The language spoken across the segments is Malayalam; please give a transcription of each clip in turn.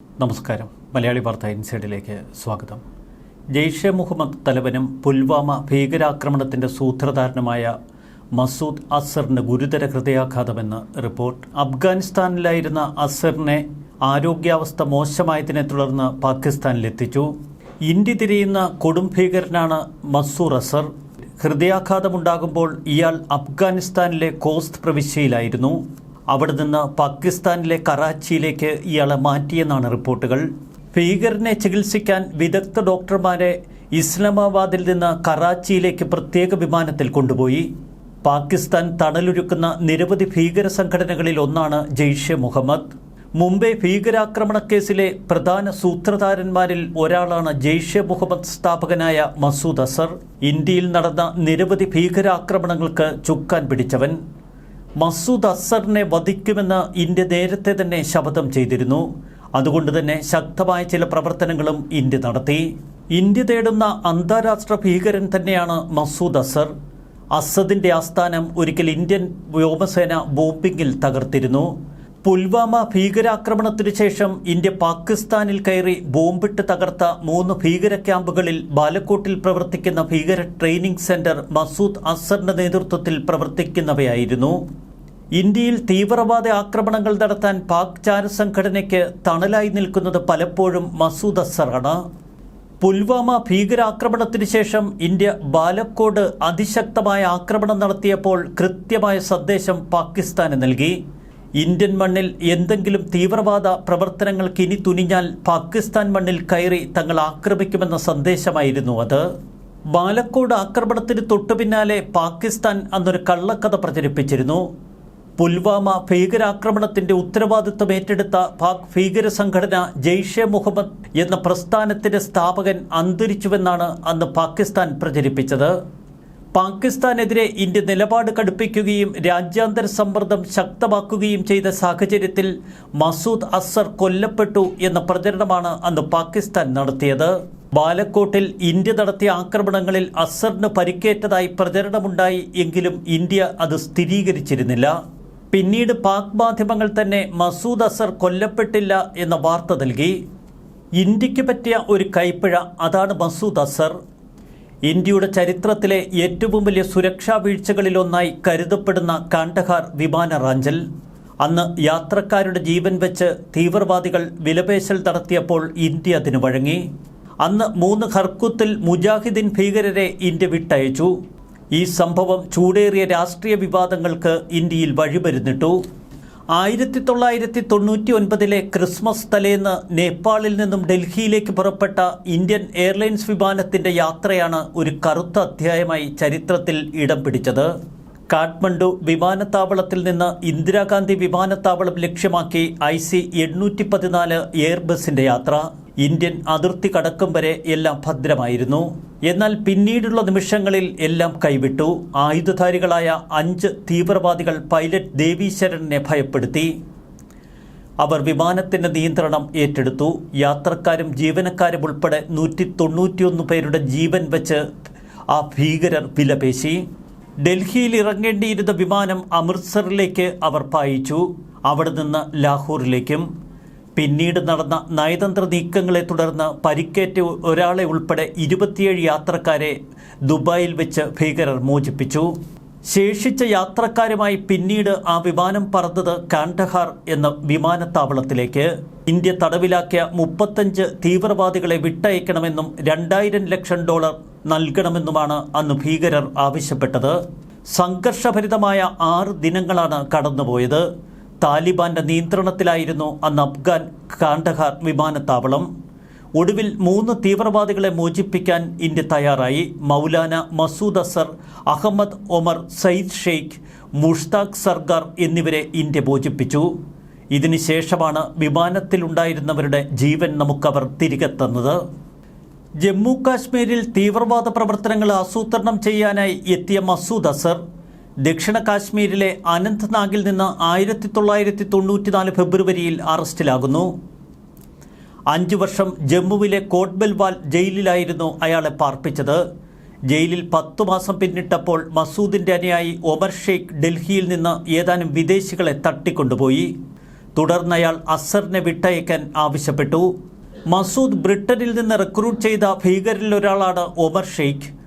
നമസ്കാരം. മലയാളി വാർത്ത ഇൻസൈഡിലേക്ക് സ്വാഗതം. ജെയ്ഷെ മുഹമ്മദ് തലവനും പുൽവാമ ഭീകരാക്രമണത്തിന്റെ സൂത്രധാരനുമായ മസൂദ് അസറിന് ഗുരുതര ഹൃദയാഘാതമെന്ന് റിപ്പോർട്ട്. അഫ്ഗാനിസ്ഥാനിലായിരുന്ന അസറിനെ ആരോഗ്യാവസ്ഥ മോശമായതിനെ തുടർന്ന് പാകിസ്ഥാനിലെത്തിച്ചു. ഇന്ത്യ തിരിയുന്ന കൊടും ഭീകരനാണ് മസൂർ അസർ. ഹൃദയാഘാതമുണ്ടാകുമ്പോൾ ഇയാൾ അഫ്ഗാനിസ്ഥാനിലെ കോസ്റ്റ് പ്രവിശ്യയിലായിരുന്നു. അവിടെ നിന്ന് പാകിസ്ഥാനിലെ കറാച്ചിയിലേക്ക് ഇയാളെ മാറ്റിയെന്നാണ് റിപ്പോർട്ടുകൾ. ഭീകരനെ ചികിത്സിക്കാൻ വിദഗ്ധ ഡോക്ടർമാരെ ഇസ്ലാമാബാദിൽ നിന്ന് കറാച്ചിയിലേക്ക് പ്രത്യേക വിമാനത്തിൽ കൊണ്ടുപോയി. പാകിസ്ഥാൻ തണലൊരുക്കുന്ന നിരവധി ഭീകര സംഘടനകളിൽ ഒന്നാണ് ജെയ്ഷെ മുഹമ്മദ്. മുംബൈ ഭീകരാക്രമണ കേസിലെ പ്രധാന സൂത്രധാരന്മാരിൽ ഒരാളാണ് ജെയ്ഷെ മുഹമ്മദ് സ്ഥാപകനായ മസൂദ് അസർ. ഇന്ത്യയിൽ നടന്ന നിരവധി ഭീകരാക്രമണങ്ങൾക്ക് ചുക്കാൻ പിടിച്ചവൻ. മസൂദ് അസറിനെ വധിക്കുമെന്ന് ഇന്ത്യ നേരത്തെ തന്നെ ശപഥം ചെയ്തിരുന്നു. അതുകൊണ്ട് തന്നെ ശക്തമായ ചില പ്രവർത്തനങ്ങളും ഇന്ത്യ നടത്തി. ഇന്ത്യ തേടുന്ന അന്താരാഷ്ട്ര ഭീകരൻ തന്നെയാണ് മസൂദ് അസർ. അസദിന്റെ ആസ്ഥാനം ഒരിക്കൽ ഇന്ത്യൻ വ്യോമസേന ബോംബിങ്ങിൽ തകർത്തിരുന്നു. പുൽവാമ ഭീകരാക്രമണത്തിനു ശേഷം ഇന്ത്യ പാകിസ്ഥാനിൽ കയറി ബോംബിട്ട് തകർത്ത മൂന്ന് ഭീകര ക്യാമ്പുകളിൽ ബാലക്കോട്ടിൽ പ്രവർത്തിക്കുന്ന ഭീകര ട്രെയിനിംഗ് സെന്റർ മസൂദ് അസറിന്റെ നേതൃത്വത്തിൽ പ്രവർത്തിക്കുന്നവയായിരുന്നു. ഇന്ത്യയിൽ തീവ്രവാദ ആക്രമണങ്ങൾ നടത്താൻ പാക് ചാരസംഘടനയ്ക്ക് തണലായി നിൽക്കുന്നത് പലപ്പോഴും മസൂദ് അസറാണ് പുൽവാമ ഭീകരാക്രമണത്തിന് ശേഷം ഇന്ത്യ ബാലക്കോട് അതിശക്തമായ ആക്രമണം നടത്തിയപ്പോൾ കൃത്യമായ സന്ദേശം പാകിസ്ഥാന് നൽകി. ഇന്ത്യൻ മണ്ണിൽ എന്തെങ്കിലും തീവ്രവാദ പ്രവർത്തനങ്ങൾക്ക് ഇനി തുനിഞ്ഞാൽ പാകിസ്ഥാൻ മണ്ണിൽ കയറി തങ്ങൾ ആക്രമിക്കുമെന്ന സന്ദേശമായിരുന്നു അത്. ബാലക്കോട് ആക്രമണത്തിന് തൊട്ടു പിന്നാലെ പാകിസ്ഥാൻ അന്നൊരു കള്ളക്കഥ പ്രചരിപ്പിച്ചിരുന്നു. പുൽവാമ ഭീകരാക്രമണത്തിന്റെ ഉത്തരവാദിത്വം ഏറ്റെടുത്ത പാക് ഭീകര സംഘടന ജെയ്ഷെ മുഹമ്മദ് എന്ന പ്രസ്ഥാനത്തിന്റെ സ്ഥാപകൻ അന്തരിച്ചുവെന്നാണ് അന്ന് പാകിസ്ഥാൻ പ്രചരിപ്പിച്ചത്. പാകിസ്ഥാനെതിരെ ഇന്ത്യ നിലപാട് കടുപ്പിക്കുകയും രാജ്യാന്തര സമ്മർദ്ദം ശക്തമാക്കുകയും ചെയ്ത സാഹചര്യത്തിൽ മസൂദ് അസർ കൊല്ലപ്പെട്ടു എന്ന പ്രചരണമാണ് അന്ന് പാകിസ്ഥാൻ നടത്തിയത്. ബാലക്കോട്ടിൽ ഇന്ത്യ നടത്തിയ ആക്രമണങ്ങളിൽ അസറിന് പരിക്കേറ്റതായി പ്രചരണമുണ്ടായി എങ്കിലും ഇന്ത്യ അത് സ്ഥിരീകരിച്ചിരുന്നില്ല. പിന്നീട് പാക് മാധ്യമങ്ങൾ തന്നെ മസൂദ് അസർ കൊല്ലപ്പെട്ടില്ല എന്ന വാർത്ത നൽകി. ഇന്ത്യയ്ക്ക് പറ്റിയ ഒരു കൈപ്പിഴ അതാണ് മസൂദ് അസർ ഇന്ത്യയുടെ ചരിത്രത്തിലെ ഏറ്റവും വലിയ സുരക്ഷാ വീഴ്ചകളിലൊന്നായി കരുതപ്പെടുന്ന കാണ്ടഹാർ വിമാന റാഞ്ചൽ. അന്ന് യാത്രക്കാരുടെ ജീവൻ വെച്ച് തീവ്രവാദികൾ വിലപേശൽ നടത്തിയപ്പോൾ ഇന്ത്യ അതിന് വഴങ്ങി. അന്ന് മൂന്ന് ഹർക്കുത്തിൽ മുജാഹിദ്ദീൻ ഭീകരരെ ഇന്ത്യ വിട്ടയച്ചു. ഈ സംഭവം ചൂടേറിയ രാഷ്ട്രീയ വിവാദങ്ങൾക്ക് ഇന്ത്യയിൽ വഴിമരുന്നിട്ടു. ആയിരത്തി തൊള്ളായിരത്തി തൊണ്ണൂറ്റി ഒൻപതിലെ ക്രിസ്മസ് തലേന്ന് നേപ്പാളിൽ നിന്നും ഡൽഹിയിലേക്ക് പുറപ്പെട്ട ഇന്ത്യൻ എയർലൈൻസ് വിമാനത്തിന്റെ യാത്രയാണ് ഒരു കറുത്ത അധ്യായമായി ചരിത്രത്തിൽ ഇടം പിടിച്ചത്. കാഠ്മണ്ഡു വിമാനത്താവളത്തിൽ നിന്ന് ഇന്ദിരാഗാന്ധി വിമാനത്താവളം ലക്ഷ്യമാക്കി ഐ സി എണ്ണൂറ്റി പതിനാല് എയർബസിന്റെ യാത്ര. ഇന്ത്യൻ അതിർത്തി കടക്കും വരെ എല്ലാം ഭദ്രമായിരുന്നു. എന്നാൽ പിന്നീടുള്ള നിമിഷങ്ങളിൽ എല്ലാം കൈവിട്ടു. ആയുധധാരികളായ അഞ്ച് തീവ്രവാദികൾ പൈലറ്റ് ദേവീശരണിനെ ഭയപ്പെടുത്തി. അവർ വിമാനത്തിന്റെ നിയന്ത്രണം ഏറ്റെടുത്തു. യാത്രക്കാരും ജീവനക്കാരും ഉൾപ്പെടെ നൂറ്റി തൊണ്ണൂറ്റിയൊന്ന് പേരുടെ ജീവൻ വെച്ച് ആ ഭീകരർ വിലപേശി. ഡൽഹിയിൽ ഇറങ്ങേണ്ടിയിരുന്ന വിമാനം അമൃത്സറിലേക്ക് അവർ പായിച്ചു. അവിടെ നിന്ന് ലാഹോറിലേക്കും പിന്നീട് നടന്ന നയതന്ത്ര നീക്കങ്ങളെ തുടർന്ന് പരിക്കേറ്റ ഒരാളെ ഉൾപ്പെടെ ഇരുപത്തിയേഴ് യാത്രക്കാരെ ദുബായിൽ വെച്ച് ഭീകരർ മോചിപ്പിച്ചു. ശേഷിച്ച യാത്രക്കാരുമായി പിന്നീട് ആ വിമാനം പറന്നത് കാണ്ടഹാർ എന്ന വിമാനത്താവളത്തിലേക്ക്. ഇന്ത്യ തടവിലാക്കിയ മുപ്പത്തഞ്ച് തീവ്രവാദികളെ വിട്ടയക്കണമെന്നും രണ്ടായിരം ലക്ഷം ഡോളർ നൽകണമെന്നുമാണ് അന്ന് ഭീകരർ ആവശ്യപ്പെട്ടത്. സംഘർഷഭരിതമായ ആറ് ദിനങ്ങളാണ് കടന്നുപോയത്. താലിബാന്റെ നിയന്ത്രണത്തിലായിരുന്നു അന്ന് അഫ്ഗാൻ കാണ്ടഹാർ വിമാനത്താവളം. ഒടുവിൽ മൂന്ന് തീവ്രവാദികളെ മോചിപ്പിക്കാൻ ഇന്ത്യ തയ്യാറായി. മൗലാന മസൂദ് അസർ അഹമ്മദ് ഒമർ സയ്യിദ് ഷെയ്ഖ് മുഷ്താഖ് സർഗാർ എന്നിവരെ ഇന്ത്യ മോചിപ്പിച്ചു. ഇതിനുശേഷമാണ് വിമാനത്തിലുണ്ടായിരുന്നവരുടെ ജീവൻ നമുക്കവർ തിരികെ തന്നത്. ജമ്മു കാശ്മീരിൽ തീവ്രവാദ പ്രവർത്തനങ്ങൾ ആസൂത്രണം ചെയ്യാനായി എത്തിയ മസൂദ് അസർ ദക്ഷിണ കാശ്മീരിലെ അനന്ത്നാഗിൽ നിന്ന് ആയിരത്തി തൊള്ളായിരത്തി തൊണ്ണൂറ്റിനാല് ഫെബ്രുവരിയിൽ അറസ്റ്റിലാകുന്നു. അഞ്ചു വർഷം ജമ്മുവിലെ കോട്ട്ബെൽവാൽ ജയിലിലായിരുന്നു അയാളെ പാർപ്പിച്ചത്. ജയിലിൽ പത്തു മാസം പിന്നിട്ടപ്പോൾ മസൂദിന്റെ അനുയായി ഒമർ ഷെയ്ഖ് ഡൽഹിയിൽ നിന്ന് ഏതാനും വിദേശികളെ തട്ടിക്കൊണ്ടുപോയി. തുടർന്ന് അയാൾ അസറിനെ വിട്ടയക്കാൻ ആവശ്യപ്പെട്ടു. മസൂദ് ബ്രിട്ടനിൽ നിന്ന് റിക്രൂട്ട് ചെയ്ത ഭീകരിൽ ഒരാളാണ് ഒമർ ഷെയ്ഖ്.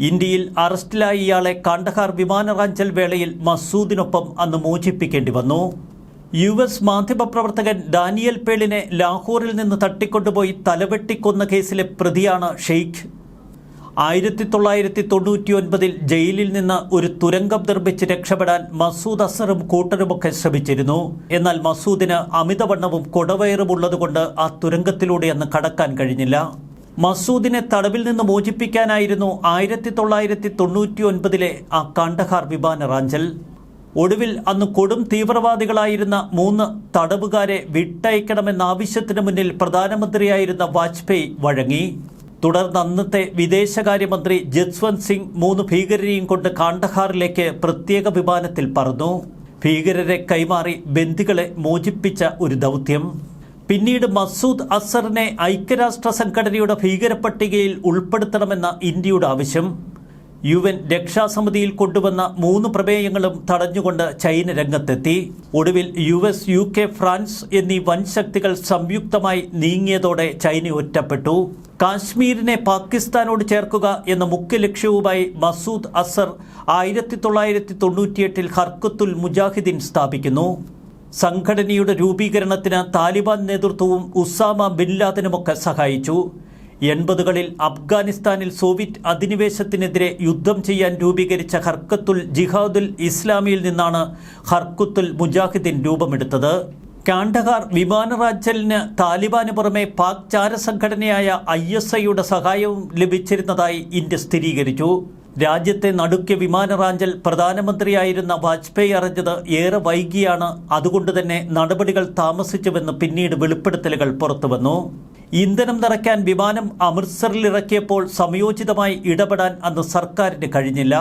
ഇന്ത്യയിൽ അറസ്റ്റിലായ ഇയാളെ കാണ്ഡഹാർ വിമാനറാഞ്ചൽ വേളയിൽ മസൂദിനൊപ്പം അന്ന് മോചിപ്പിക്കേണ്ടി വന്നു. യു എസ് മാധ്യമപ്രവർത്തകൻ ഡാനിയൽ പേളിനെ ലാഹോറിൽ നിന്ന് തട്ടിക്കൊണ്ടുപോയി തലവെട്ടിക്കൊന്ന കേസിലെ പ്രതിയാണ് ഷെയ്ഖ്. ആയിരത്തി തൊള്ളായിരത്തി തൊണ്ണൂറ്റി ഒൻപതിൽ ജയിലിൽ നിന്ന് ഒരു തുരങ്കം നിർമ്മിച്ച് രക്ഷപ്പെടാൻ മസൂദ് അസറും കൂട്ടരുമൊക്കെ ശ്രമിച്ചിരുന്നു. എന്നാൽ മസൂദിന് അമിതവണ്ണവും കൊടവയറും ഉള്ളതുകൊണ്ട് ആ തുരങ്കത്തിലൂടെ അന്ന് കടക്കാൻ കഴിഞ്ഞില്ല. മസൂദിനെ തടവിൽ നിന്ന് മോചിപ്പിക്കാനായിരുന്നു ആയിരത്തി തൊള്ളായിരത്തി തൊണ്ണൂറ്റി ഒൻപതിലെ ആ കാണ്ഡഹാർ വിമാന റാഞ്ചൽ ഒടുവിൽ അന്ന് കൊടും തീവ്രവാദികളായിരുന്ന മൂന്ന് തടവുകാരെ വിട്ടയക്കണമെന്ന ആവശ്യത്തിന് മുന്നിൽ പ്രധാനമന്ത്രിയായിരുന്ന വാജ്പേയി വഴങ്ങി. തുടർന്ന് അന്നത്തെ വിദേശകാര്യമന്ത്രി ജസ്വന്ത് സിംഗ് മൂന്ന് ഭീകരരെയും കൊണ്ട് കാണ്ടഹാറിലേക്ക് പ്രത്യേക വിമാനത്തിൽ പറന്നു. ഭീകരരെ കൈമാറി ബന്ദികളെ മോചിപ്പിച്ച ഒരു ദൗത്യം. പിന്നീട് മസൂദ് അസറിനെ ഐക്യരാഷ്ട്ര സംഘടനയുടെ ഭീകരപ്പട്ടികയിൽ ഉൾപ്പെടുത്തണമെന്ന ഇന്ത്യയുടെ ആവശ്യം. യു എൻ രക്ഷാസമിതിയിൽ കൊണ്ടുവന്ന മൂന്ന് പ്രമേയങ്ങളും തടഞ്ഞുകൊണ്ട് ചൈന രംഗത്തെത്തി. ഒടുവിൽ U S U K France എന്നീ വൻ ശക്തികൾ സംയുക്തമായി നീങ്ങിയതോടെ ചൈന ഒറ്റപ്പെട്ടു. കാശ്മീരിനെ പാകിസ്ഥാനോട് ചേർക്കുക എന്ന മുഖ്യ ലക്ഷ്യവുമായി മസൂദ് അസർ ആയിരത്തി തൊള്ളായിരത്തി തൊണ്ണൂറ്റിയെട്ടിൽ ഹർക്കത്തുൽ മുജാഹിദീൻ സ്ഥാപിക്കുന്നു. സംഘടനയുടെ രൂപീകരണത്തിന് താലിബാൻ നേതൃത്വവും ഉസാമ ബിൻ സഹായിച്ചു. എൺപതുകളിൽ അഫ്ഗാനിസ്ഥാനിൽ സോവിയറ്റ് അധിനിവേശത്തിനെതിരെ യുദ്ധം ചെയ്യാൻ രൂപീകരിച്ച ഹർക്കത്തുൽ ജിഹാദുൽ ഇസ്ലാമിയിൽ നിന്നാണ് ഹർക്കത്തുൽ മുജാഹിദ്ദിൻ രൂപമെടുത്തത്. കാണ്ഡഹാർ വിമാനറാഞ്ചലിന് താലിബാന് പുറമെ പാക് ചാരസംഘടനയായ ഐ എസ് ഐയുടെ സഹായവും ലഭിച്ചിരുന്നതായി ഇന്ത്യ സ്ഥിരീകരിച്ചു. രാജ്യത്തെ നടുക്കിയ വിമാനറാഞ്ചൽ പ്രധാനമന്ത്രിയായിരുന്ന വാജ്പേയി അറിഞ്ഞത് ഏറെ വൈകിയാണ്. അതുകൊണ്ട് തന്നെ നടപടികൾ താമസിച്ചുവെന്ന് പിന്നീട് വെളിപ്പെടുത്തലുകൾ പുറത്തുവന്നു. ഇന്ധനം നിറയ്ക്കാൻ വിമാനം അമൃത്സറിൽ ഇറക്കിയപ്പോൾ സമയോചിതമായി ഇടപെടാൻ അന്ന് സർക്കാരിന് കഴിഞ്ഞില്ല.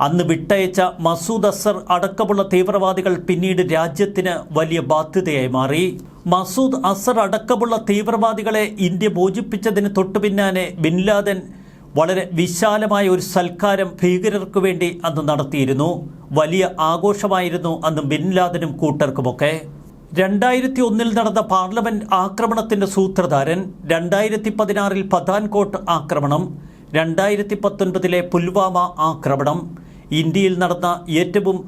അന്ന് വിട്ടയച്ച മസൂദ് അസർ അടക്കമുള്ള തീവ്രവാദികൾ പിന്നീട് രാജ്യത്തിന് വലിയ ബാധ്യതയായി മാറി. മസൂദ് അസർ അടക്കമുള്ള തീവ്രവാദികളെ ഇന്ത്യ മോചിപ്പിച്ചതിന് തൊട്ടുപിന്നാലെ ബിൻ ലാദൻ വളരെ വിശാലമായ ഒരു സൽക്കാരം ഭീകരർക്ക് വേണ്ടി അന്ന് നടത്തിയിരുന്നു. വലിയ ആഘോഷമായിരുന്നു അന്ന് ബിൻ ലാദനും കൂട്ടർക്കുമൊക്കെ. രണ്ടായിരത്തി ഒന്നിൽ നടന്ന പാർലമെന്റ് ആക്രമണത്തിന്റെ സൂത്രധാരൻ രണ്ടായിരത്തി പതിനാറിൽ പതാൻകോട്ട് ആക്രമണം രണ്ടായിരത്തി പത്തൊൻപതിലെ പുൽവാമ ആക്രമണം ഇന്ത്യയിൽ നടന്ന ഏറ്റവും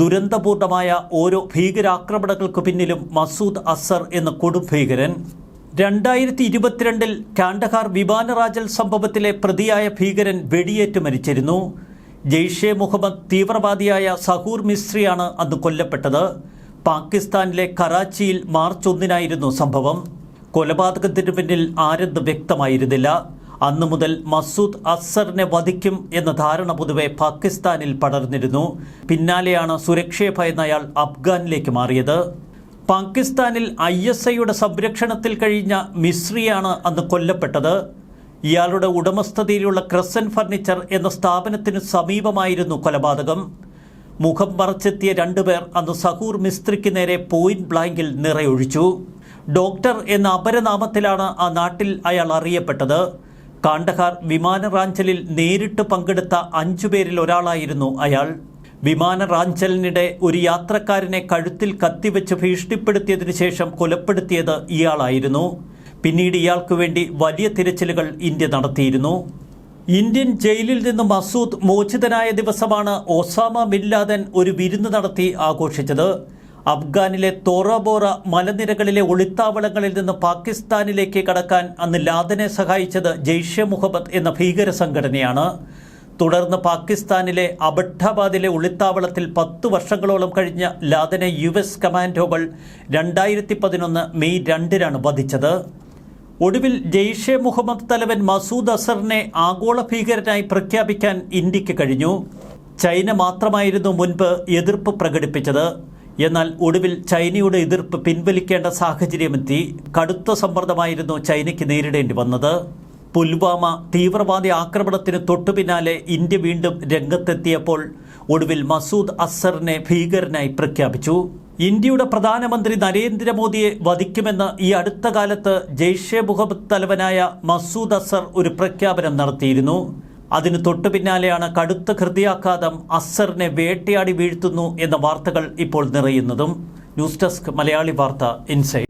ദുരന്തപൂർണമായ ഓരോ ഭീകരാക്രമണങ്ങൾക്ക് പിന്നിലും മസൂദ് അസർ എന്ന കൊടുംഭീകരൻ രണ്ടായിരത്തി ഇരുപത്തിരണ്ടിൽ കാണ്ടഹാർ വിമാനറാജൽ സംഭവത്തിലെ പ്രതിയായ ഭീകരൻ വെടിയേറ്റ് മരിച്ചിരുന്നു. ജെയ്ഷെ മുഹമ്മദ് തീവ്രവാദിയായ സഹൂർ മിസ്രിയാണ് അന്ന് കൊല്ലപ്പെട്ടത്. പാകിസ്ഥാനിലെ കറാച്ചിയിൽ മാർച്ച് ഒന്നിനായിരുന്നു സംഭവം. കൊലപാതകത്തിന് പിന്നിൽ ആരെന്ന് വ്യക്തമായിരുന്നില്ല. അന്നു മുതൽ മസൂദ് അസറിനെ വധിക്കും എന്ന ധാരണ പൊതുവെ പാകിസ്ഥാനിൽ പടർന്നിരുന്നു. പിന്നാലെയാണ് സുരക്ഷയെ ഭയന്നയാൾ അഫ്ഗാനിലേക്ക് മാറിയത്. പാകിസ്ഥാനിൽ ഐ എസ് ഐയുടെ സംരക്ഷണത്തിൽ കഴിഞ്ഞ മിശ്രിയാണ് അന്ന് കൊല്ലപ്പെട്ടത്. ഇയാളുടെ ഉടമസ്ഥതയിലുള്ള ക്രസൻ ഫർണിച്ചർ എന്ന സ്ഥാപനത്തിന് സമീപമായിരുന്നു കൊലപാതകം. മുഖം മറച്ചെത്തിയ രണ്ടുപേർ അന്ന് സഹൂർ മിസ്ത്രിക്ക് നേരെ പോയിന്റ് ബ്ലാങ്കിൽ നിറയൊഴിച്ചു. ഡോക്ടർ എന്ന അപരനാമത്തിലാണ് ആ നാട്ടിൽ അയാൾ അറിയപ്പെട്ടത്. കാണ്ഡഹാർ വിമാനറാഞ്ചലിൽ നേരിട്ട് പങ്കെടുത്ത അഞ്ചുപേരിൽ ഒരാളായിരുന്നു അയാൾ. വിമാന റാഞ്ചലിനിടെ ഒരു യാത്രക്കാരനെ കഴുത്തിൽ കത്തിവെച്ച് ഭീഷണിപ്പെടുത്തിയതിനു ശേഷം കൊലപ്പെടുത്തിയത് ഇയാളായിരുന്നു. പിന്നീട് ഇയാൾക്കു വേണ്ടി വലിയ തിരച്ചിലുകൾ ഇന്ത്യ നടത്തിയിരുന്നു. ഇന്ത്യൻ ജയിലിൽ നിന്ന് മസൂദ് മോചിതനായ ദിവസമാണ് ഒസാമ ബിൻ ഒരു വിരുന്ന് നടത്തി ആഘോഷിച്ചത്. അഫ്ഗാനിലെ തോറബോറ മലനിരകളിലെ ഒളിത്താവളങ്ങളിൽ നിന്ന് പാകിസ്ഥാനിലേക്ക് കടക്കാൻ അന്ന് ലാദനെ സഹായിച്ചത് ജെയ്ഷെ മുഹമ്മദ് എന്ന ഭീകര സംഘടനയാണ്. തുടർന്ന് പാകിസ്ഥാനിലെ അബട്ടാബാദിലെ ഒളിത്താവളത്തിൽ പത്തു വർഷങ്ങളോളം കഴിഞ്ഞ ലാദനെ യു എസ് കമാൻഡോകൾ രണ്ടായിരത്തി പതിനൊന്ന് മെയ് രണ്ടിനാണ് വധിച്ചത്. ഒടുവിൽ ജെയ്ഷെ മുഹമ്മദ് തലവൻ മസൂദ് അസറിനെ ആഗോള ഭീകരനായി പ്രഖ്യാപിക്കാൻ ഇന്ത്യയ്ക്ക് കഴിഞ്ഞു. ചൈന മാത്രമായിരുന്നു മുൻപ് എതിർപ്പ് പ്രകടിപ്പിച്ചത്. എന്നാൽ ഒടുവിൽ ചൈനയുടെ എതിർപ്പ് പിൻവലിക്കേണ്ട സാഹചര്യമെത്തി. കടുത്ത സമ്മർദ്ദമായിരുന്നു ചൈനയ്ക്ക് നേരിടേണ്ടി വന്നത്. പുൽവാമ തീവ്രവാദി ആക്രമണത്തിന് തൊട്ടുപിന്നാലെ ഇന്ത്യ വീണ്ടും രംഗത്തെത്തിയപ്പോൾ ഒടുവിൽ മസൂദ് അസറിനെ ഭീകരനായി പ്രഖ്യാപിച്ചു. ഇന്ത്യയുടെ പ്രധാനമന്ത്രി നരേന്ദ്രമോദിയെ വധിക്കുമെന്ന് ഈ അടുത്ത കാലത്ത് ജെയ്ഷെ മുഹമ്മദ് തലവനായ മസൂദ് അസർ ഒരു പ്രഖ്യാപനം നടത്തിയിരുന്നു. അതിന് തൊട്ടു പിന്നാലെയാണ് കടുത്ത ഹൃദയാഘാതം അസറിനെ വേട്ടയാടി വീഴ്ത്തുന്നു എന്ന വാർത്തകൾ ഇപ്പോൾ നിറയുന്നതും. ന്യൂസ് ഡെസ്ക് മലയാളി വാർത്ത ഇൻസൈഡ്.